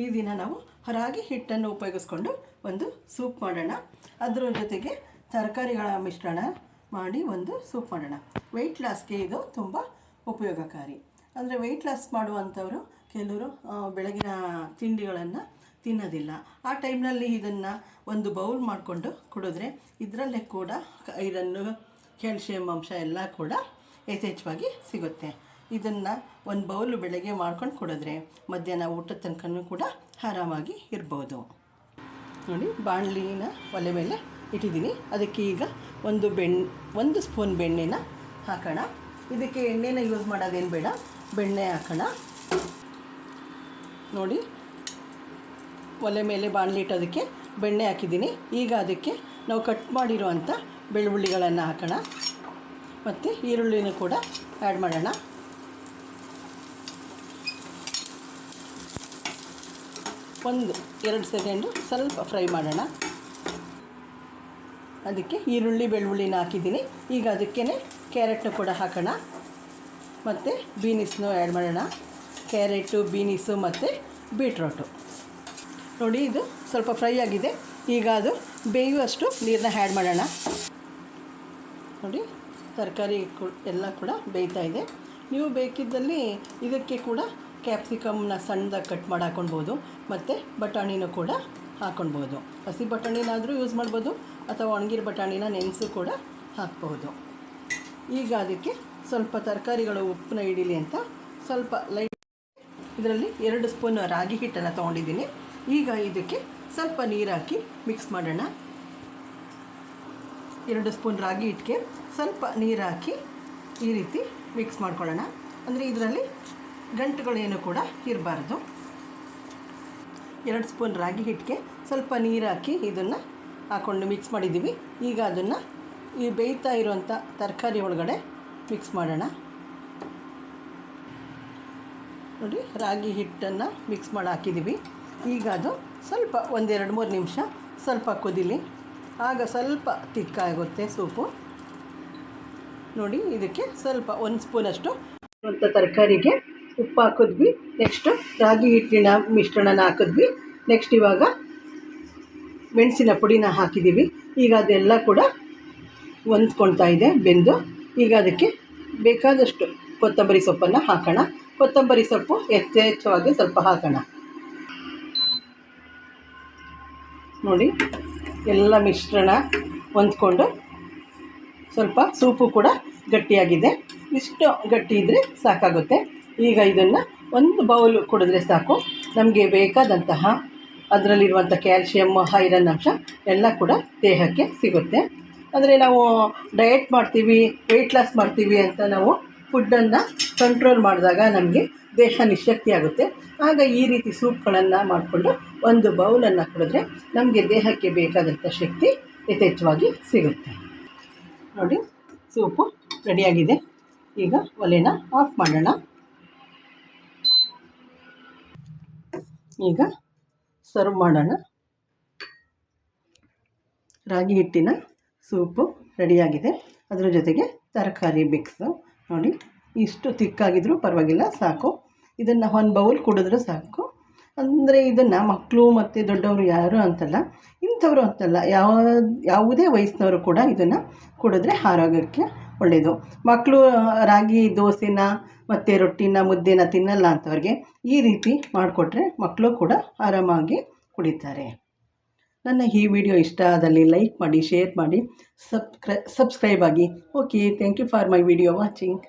ಈ ದಿನ ನಾವು ರಾಗಿ ಹಿಟ್ಟನ್ನು ಉಪಯೋಗಿಸ್ಕೊಂಡು ಒಂದು ಸೂಪ್ ಮಾಡೋಣ. ಅದರ ಜೊತೆಗೆ ತರಕಾರಿಗಳ ಮಿಶ್ರಣ ಮಾಡಿ ಒಂದು ಸೂಪ್ ಮಾಡೋಣ. ವೆಯ್ಟ್ ಲಾಸ್ಗೆ ಇದು ತುಂಬ ಉಪಯೋಗಕಾರಿ. ಅಂದರೆ ವೆಯ್ಟ್ ಲಾಸ್ ಮಾಡುವಂಥವರು ಕೆಲವರು ಬೆಳಗಿನ ತಿಂಡಿಗಳನ್ನು ತಿನ್ನೋದಿಲ್ಲ. ಆ ಟೈಮ್ನಲ್ಲಿ ಇದನ್ನು ಒಂದು ಬೌಲ್ ಮಾಡಿಕೊಂಡು ಕುಡಿದ್ರೆ ಇದರಲ್ಲೇ ಕೂಡ ಇದನ್ನು ಕ್ಯಾಲ್ಶಿಯಂ ಅಂಶ ಎಲ್ಲ ಕೂಡ ಯಥೇಚ್ಛವಾಗಿ ಸಿಗುತ್ತೆ. ಇದನ್ನು ಒಂದು ಬೌಲು ಬೆಳಗ್ಗೆ ಮಾಡ್ಕೊಂಡು ಕುಡಿದ್ರೆ ಮಧ್ಯಾಹ್ನ ಊಟದ ತನಕನೂ ಕೂಡ ಆರಾಮಾಗಿ ಇರ್ಬೋದು. ನೋಡಿ, ಬಾಣಲಿನ ಒಲೆ ಮೇಲೆ ಇಟ್ಟಿದ್ದೀನಿ. ಅದಕ್ಕೆ ಈಗ ಒಂದು ಬೆಣ್ಣೆ ಒಂದು ಸ್ಪೂನ್ ಬೆಣ್ಣೆನ ಹಾಕೋಣ. ಇದಕ್ಕೆ ಎಣ್ಣೆನ ಯೂಸ್ ಮಾಡೋದೇನು ಬೇಡ, ಬೆಣ್ಣೆ ಹಾಕೋಣ. ನೋಡಿ, ಒಲೆ ಮೇಲೆ ಬಾಣಲಿ ಇಟ್ಟೋದಕ್ಕೆ ಬೆಣ್ಣೆ ಹಾಕಿದ್ದೀನಿ. ಈಗ ಅದಕ್ಕೆ ನಾವು ಕಟ್ ಮಾಡಿರುವಂಥ ಬೆಳ್ಳುಳ್ಳಿಗಳನ್ನು ಹಾಕೋಣ. ಮತ್ತು ಈರುಳ್ಳಿನೂ ಕೂಡ ಆ್ಯಡ್ ಮಾಡೋಣ. ಒಂದು, ಎರಡು ಸೆಕೆಂಡು ಸ್ವಲ್ಪ ಫ್ರೈ ಮಾಡೋಣ. ಅದಕ್ಕೆ ಈರುಳ್ಳಿ, ಬೆಳ್ಳುಳ್ಳಿನ ಹಾಕಿದ್ದೀನಿ. ಈಗ ಅದಕ್ಕೇ ಕ್ಯಾರೆಟ್ನ ಕೂಡ ಹಾಕೋಣ. ಮತ್ತು ಬೀನಿಸ್ನು ಆ್ಯಡ್ ಮಾಡೋಣ. ಕ್ಯಾರೆಟು, ಬೀನಿಸು ಮತ್ತು ಬೀಟ್ರೋಟು. ನೋಡಿ, ಇದು ಸ್ವಲ್ಪ ಫ್ರೈ ಆಗಿದೆ. ಈಗ ಅದು ಬೇಯುವಷ್ಟು ನೀರನ್ನ ಆ್ಯಡ್ ಮಾಡೋಣ. ನೋಡಿ, ತರಕಾರಿ ಎಲ್ಲ ಕೂಡ ಬೇಯ್ತಾ ಇದೆ. ನೀವು ಬೇಕಿದ್ದಲ್ಲಿ ಇದಕ್ಕೆ ಕೂಡ ಕ್ಯಾಪ್ಸಿಕಮ್ನ ಸಣ್ಣದಾಗಿ ಕಟ್ ಮಾಡಿ ಹಾಕೊಳ್ಬೋದು. ಮತ್ತು ಬಟಾಣಿನೂ ಕೂಡ ಹಾಕ್ಕೊಳ್ಬೋದು ಹಸಿ ಬಟಾಣಿನಾದರೂ ಯೂಸ್ ಮಾಡ್ಬೋದು, ಅಥವಾ ಒಣಗಿರ ಬಟಾಣಿನ ನೆನೆಸು ಕೂಡ ಹಾಕ್ಬೋದು. ಈಗ ಅದಕ್ಕೆ ಸ್ವಲ್ಪ ತರಕಾರಿಗಳು, ಉಪ್ಪನ್ನ ಹಿಡೀಲಿ ಅಂತ ಸ್ವಲ್ಪ ಲೈಟ್ ಇದರಲ್ಲಿ ಎರಡು ಸ್ಪೂನ್ ರಾಗಿ ಹಿಟ್ಟನ್ನು ತೊಗೊಂಡಿದ್ದೀನಿ. ಈಗ ಇದಕ್ಕೆ ಸ್ವಲ್ಪ ನೀರು ಹಾಕಿ ಮಿಕ್ಸ್ ಮಾಡೋಣ. ಎರಡು ಸ್ಪೂನ್ ರಾಗಿ ಹಿಟ್ಟಿಗೆ ಸ್ವಲ್ಪ ನೀರು ಹಾಕಿ ಈ ರೀತಿ ಮಿಕ್ಸ್ ಮಾಡ್ಕೊಳ್ಳೋಣ. ಅಂದರೆ ಇದರಲ್ಲಿ ಗಂಟುಗಳೇನು ಕೂಡ ಇರಬಾರ್ದು. ಎರಡು ಸ್ಪೂನ್ ರಾಗಿ ಹಿಟ್ಟಿಗೆ ಸ್ವಲ್ಪ ನೀರು ಹಾಕಿ ಇದನ್ನು ಹಾಕ್ಕೊಂಡು ಮಿಕ್ಸ್ ಮಾಡಿದ್ದೀವಿ. ಈಗ ಅದನ್ನು ಈ ಬೇಯ್ತಾ ಇರುವಂಥ ತರಕಾರಿ ಒಳಗಡೆ ಮಿಕ್ಸ್ ಮಾಡೋಣ. ನೋಡಿ, ರಾಗಿ ಹಿಟ್ಟನ್ನು ಮಿಕ್ಸ್ ಮಾಡಿ ಹಾಕಿದ್ದೀವಿ. ಈಗ ಅದು ಸ್ವಲ್ಪ ಒಂದೆರಡು ಮೂರು ನಿಮಿಷ ಸ್ವಲ್ಪ ಕುದಿಲಿ. ಆಗ ಸ್ವಲ್ಪ ತಿಕ್ಕಾಗುತ್ತೆ ಸೂಪು. ನೋಡಿ, ಇದಕ್ಕೆ ಸ್ವಲ್ಪ ಒಂದು ಸ್ಪೂನಷ್ಟು ತರಕಾರಿಗೆ ಉಪ್ಪು ಹಾಕಿದ್ವಿ ನೆಕ್ಸ್ಟು ರಾಗಿ ಹಿಟ್ಟಿನ ಮಿಶ್ರಣನ ಹಾಕಿದ್ವಿ. ನೆಕ್ಸ್ಟ್ ಇವಾಗ ಮೆಣಸಿನ ಪುಡಿನ ಹಾಕಿದ್ದೀವಿ ಈಗ ಅದೆಲ್ಲ ಕೂಡ ಹೊಂದ್ಕೊಳ್ತಾ ಇದೆ, ಬೆಂದು. ಈಗ ಅದಕ್ಕೆ ಬೇಕಾದಷ್ಟು ಕೊತ್ತಂಬರಿ ಸೊಪ್ಪನ್ನು ಹಾಕೋಣ. ಕೊತ್ತಂಬರಿ ಸೊಪ್ಪು ಯಥೇಚ್ಛವಾಗಿ ಸ್ವಲ್ಪ ಹಾಕೋಣ. ನೋಡಿ, ಎಲ್ಲ ಮಿಶ್ರಣ ಹೊಂದ್ಕೊಂಡು ಸ್ವಲ್ಪ ಸೂಪು ಕೂಡ ಗಟ್ಟಿಯಾಗಿದೆ. ಇಷ್ಟು ಗಟ್ಟಿ ಇದ್ದರೆ ಸಾಕಾಗುತ್ತೆ. ಈಗ ಇದನ್ನು ಒಂದು ಬೌಲ್ ಕುಡಿದ್ರೆ ಸಾಕು. ನಮಗೆ ಬೇಕಾದಂತಹ ಅದರಲ್ಲಿರುವಂಥ ಕ್ಯಾಲ್ಶಿಯಮ್ ಐರನ್ ಅಂಶ ಎಲ್ಲ ಕೂಡ ದೇಹಕ್ಕೆ ಸಿಗುತ್ತೆ. ಅಂದರೆ ನಾವು ಡಯಟ್ ಮಾಡ್ತೀವಿ ವೆಯ್ಟ್ ಲಾಸ್ ಮಾಡ್ತೀವಿ ಅಂತ ನಾವು ಫುಡ್ಡನ್ನು ಕಂಟ್ರೋಲ್ ಮಾಡಿದಾಗ ನಮಗೆ ದೇಹ ನಿಶಕ್ತಿ ಆಗುತ್ತೆ. ಆಗ ಈ ರೀತಿ ಸೂಪ್ಗಳನ್ನು ಮಾಡಿಕೊಂಡು ಒಂದು ಬೌಲನ್ನು ಕುಡಿದ್ರೆ ನಮಗೆ ದೇಹಕ್ಕೆ ಬೇಕಾದಂಥ ಶಕ್ತಿ ಯಥೇಚ್ಛವಾಗಿ ಸಿಗುತ್ತೆ. ನೋಡಿ ಸೂಪು ರೆಡಿಯಾಗಿದೆ ಈಗ ಒಲೆನ ಆಫ್ ಮಾಡೋಣ. ಈಗ ಸರ್ವ್ ಮಾಡೋಣ. ರಾಗಿ ಹಿಟ್ಟಿನ ಸೂಪು ರೆಡಿಯಾಗಿದೆ. ಅದರ ಜೊತೆಗೆ ತರಕಾರಿ ಮಿಕ್ಸು ನೋಡಿ, ಇಷ್ಟು ತಿಕ್ಕಾಗಿದ್ರೂ ಪರವಾಗಿಲ್ಲ, ಸಾಕು. ಇದನ್ನು ಒಂದು ಬೌಲ್ ಕುಡಿದ್ರೂ ಸಾಕು. ಅಂದರೆ ಇದನ್ನು ಮಕ್ಕಳು ಮತ್ತು ದೊಡ್ಡವರು ಯಾರು ಅಂತಲ್ಲ, ಇಂಥವರು ಅಂತಲ್ಲ, ಯಾವ, ಯಾವುದೇ ವಯಸ್ಸಿನವರು ಕೂಡ ಇದನ್ನು ಕುಡಿದ್ರೆ ಆರೋಗ್ಯಕ್ಕೆ ಒಳ್ಳೆಯದು ಮಕ್ಕಳು ರಾಗಿ, ದೋಸೆನ ಮತ್ತು ರೊಟ್ಟಿನ, ಮುದ್ದೆನ ತಿನ್ನಲ್ಲ ಅಂಥವ್ರಿಗೆ ಈ ರೀತಿ ಮಾಡಿಕೊಟ್ರೆ ಮಕ್ಕಳು ಕೂಡ ಆರಾಮಾಗಿ ಕುಡಿತಾರೆ. ನನ್ನ ಈ ವಿಡಿಯೋ ಇಷ್ಟ ಆದಲ್ಲಿ ಲೈಕ್ ಮಾಡಿ, ಶೇರ್ ಮಾಡಿ ಸಬ್ಸ್ಕ್ರೈ ಸಬ್ಸ್ಕ್ರೈಬ್ ಆಗಿ. Okay thank you for my video watching